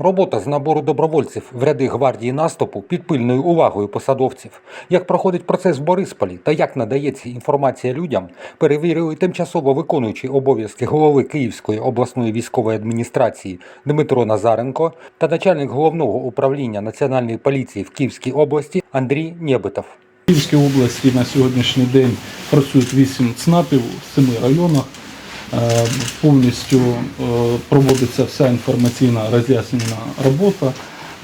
Робота з набору добровольців в ряди гвардії наступу під пильною увагою посадовців. Як проходить процес в Борисполі та як надається інформація людям, перевірили тимчасово виконуючий обов'язки голови Київської обласної військової адміністрації Дмитро Назаренко та начальник головного управління Національної поліції в Київській області Андрій Нєбитов. В Київській області на сьогоднішній день працюють 8 ЦНАПів в 7 районах. Е, Повністю е, проводиться вся інформаційна роз'яснена робота.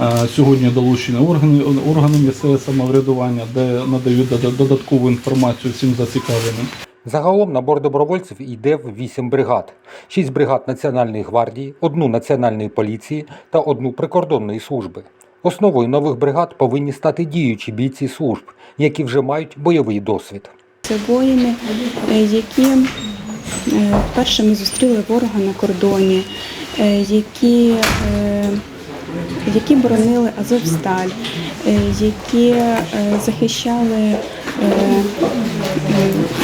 Е, Сьогодні долучені органи, органи місцевого самоврядування, де надають додаткову інформацію всім зацікавленим. Загалом набор добровольців йде в 8 бригад: 6 бригад Національної гвардії, одну Національної поліції та одну прикордонної служби. Основою нових бригад повинні стати діючі бійці служб, які вже мають бойовий досвід. Це воїни, які е, першими зустріли ворога на кордоні, е, які, е, які боронили Азовсталь, які захищали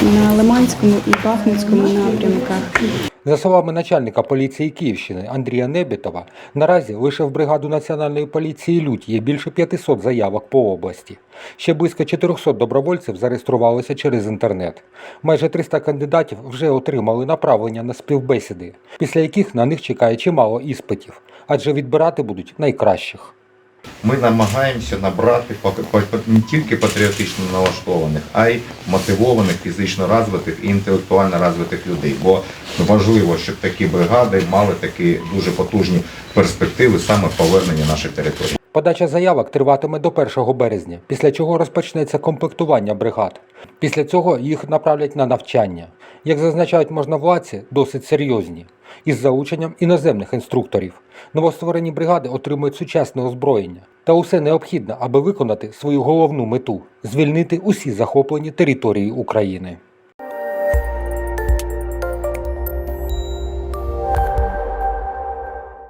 на Лиманському і Бахмутському напрямках. За словами начальника поліції Київщини Андрія Небітова, наразі лише в бригаду Національної поліції Лють є більше 500 заявок по області. Ще близько 400 добровольців зареєструвалися через інтернет. Майже 300 кандидатів вже отримали направлення на співбесіди, після яких на них чекає чимало іспитів, адже відбирати будуть найкращих. Ми намагаємося набрати не тільки патріотично налаштованих, а й мотивованих, фізично розвитих і інтелектуально розвитих людей. Бо важливо, щоб такі бригади мали такі дуже потужні перспективи саме повернення наших територій. Подача заявок триватиме до 1 березня, після чого розпочнеться комплектування бригад. Після цього їх направлять на навчання. Як зазначають можновладці, досить серйозні, із залученням іноземних інструкторів. Новостворені бригади отримують сучасне озброєння та усе необхідне, аби виконати свою головну мету звільнити усі захоплені території України.